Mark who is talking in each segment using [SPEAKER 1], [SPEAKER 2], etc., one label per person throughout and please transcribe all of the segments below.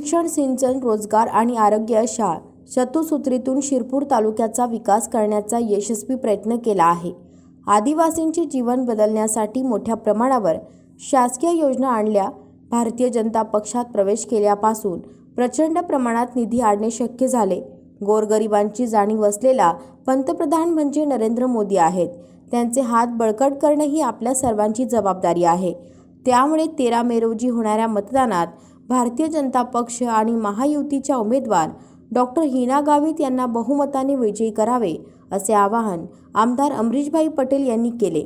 [SPEAKER 1] शिक्षण सिंचन रोजगार आणि आरोग्य अशा शतुसूत्रीतून शिरपूर तालुक्याचा विकास करण्याचा यशस्वी प्रयत्न केला आहे. आदिवासींचे जीवन बदलण्यासाठी मोठ्या प्रमाणावर शासकीय योजना आणल्या. भारतीय जनता पक्षात प्रवेश केल्यापासून प्रचंड प्रमाणात निधी आणणे शक्य झाले. गोरगरिबांची जाणीव असलेला पंतप्रधान म्हणजे नरेंद्र मोदी आहेत. त्यांचे हात बळकट करणे ही आपल्या सर्वांची जबाबदारी आहे. त्यामुळे तेरा मे रोजी होणाऱ्या मतदानात भारतीय जनता पक्ष आणि महायुतीच्या उमेदवार डॉक्टर हिना गावित यांना बहुमताने विजयी करावे असे आवाहन आमदार अमरीशभाई पटेल यांनी केले.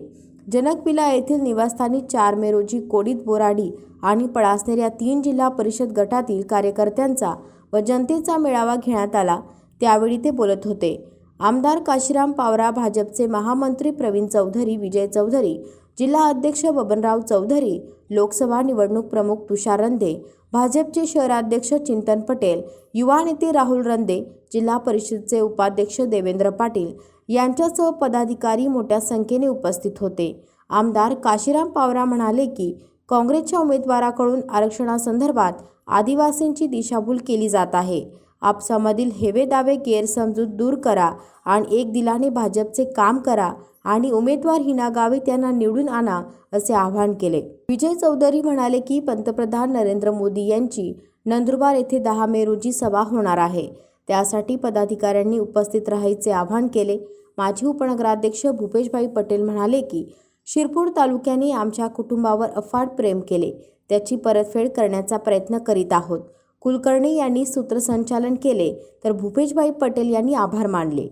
[SPEAKER 1] जनकविला येथील निवासस्थानी चार मे रोजी कोडीत बोराडी आणि पळासनेर या तीन जिल्हा परिषद गटातील कार्यकर्त्यांचा व जनतेचा मेळावा घेण्यात आला. त्यावेळी ते बोलत होते. आमदार काशीराम पावरा भाजपचे महामंत्री प्रवीण चौधरी विजय चौधरी जिल्हा अध्यक्ष बबनराव चौधरी लोकसभा निवडणूक प्रमुख तुषार रंदे भाजपचे शहराध्यक्ष चिंतन पटेल युवा नेते राहुल रंदे जिल्हा परिषदचे उपाध्यक्ष देवेंद्र पाटील यांच्यासह पदाधिकारी मोठ्या संख्येने उपस्थित होते. आमदार काशीराम पावरा म्हणाले की काँग्रेसच्या उमेदवाराकडून आरक्षणासंदर्भात आदिवासींची दिशाभूल केली जात आहे. आपसामधील हेवे दावे गैरसमजूत दूर करा आणि एक दिलाने भाजपचे काम करा आणि उमेदवार हिना गावित यांना निवडून आणा असे आवाहन केले. विजय चौधरी म्हणाले की पंतप्रधान नरेंद्र मोदी यांची नंदुरबार येथे दहा मे रोजी सभा होणार आहे. त्यासाठी पदाधिकाऱ्यांनी उपस्थित राहायचे आवाहन केले. माजी उपनगराध्यक्ष भूपेशभाई पटेल म्हणाले की शिरपूर तालुक्याने आमच्या कुटुंबावर अफाट प्रेम केले. त्याची परतफेड करण्याचा प्रयत्न करीत आहोत. कुलकर्णी यांनी सूत्रसंचालन केले तर भूपेशभाई पटेल यांनी आभार मानले.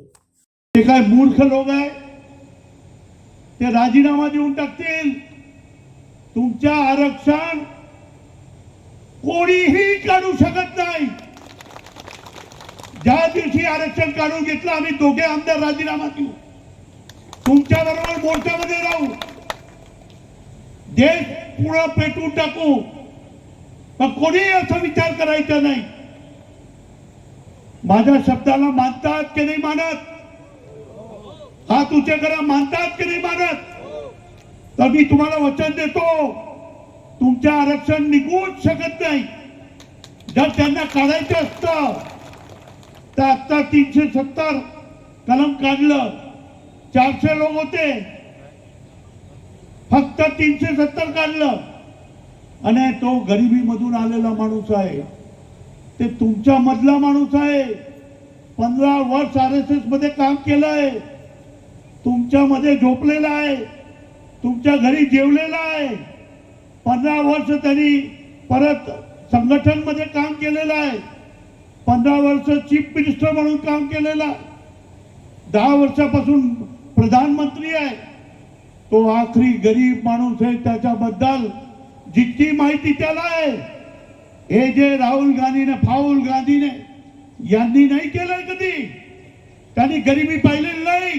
[SPEAKER 2] काय मूर्ख लोक आहे ते राजीनामा देऊन टाकतील. तुमच्या आरक्षण कोणीही काढू शकत नाही. ज्या दिवशी आरक्षण काढून घेतलं आम्ही दोघे आमदार राजीनामा देऊ. तुमच्या बरोबर मोर्चामध्ये राहू. देश पुढं पेटवून टाकू. पण कोणीही असा विचार करायचा नाही. माझ्या शब्दाला मानतात की नाही मानत? हात उच्च करा मानतात की नाही मानत? तर मी तुम्हाला वचन देतो तुमच्या आरक्षण निघूच शकत नाही. जर त्यांना काढायचं असतं तर आता तीनशे सत्तर कलम काढलं चारशे लोक होते. फक्त तीनशे सत्तर काढलं. आणि तो गरिबीमधून आलेला माणूस आहे. ते तुमच्या मधला माणूस आहे. पंधरा वर्ष आर एस एसमध्ये काम केलंय. तुमच्यामध्ये झोपलेला आहे. तुमच्या घरी जेवलेला आहे. पंधरा वर्ष त्यांनी परत संघटनमध्ये काम केलेलं आहे. पंधरा वर्ष चीफ मिनिस्टर म्हणून काम केलेलं आहे. दहा वर्षापासून प्रधानमंत्री आहे. तो आखरी गरीब माणूस आहे त्याच्याबद्दल जितकी माहिती त्याला आहे. हे जे राहुल गांधीने फाहुल गांधीने यांनी नाही केलंय कधी? त्यांनी गरिबी पाहिलेली नाही.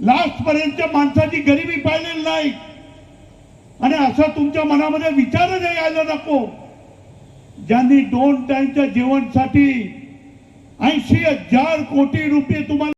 [SPEAKER 2] लास्ट पर्यंत माणसाची गरिबी पाहिलेली नाही. आणि असं तुमच्या मनामध्ये विचारच यायला नको. ज्यांनी दोन टाइमच्या जेवणसाठी ऐंशी हजार कोटी रुपये तुम्हाला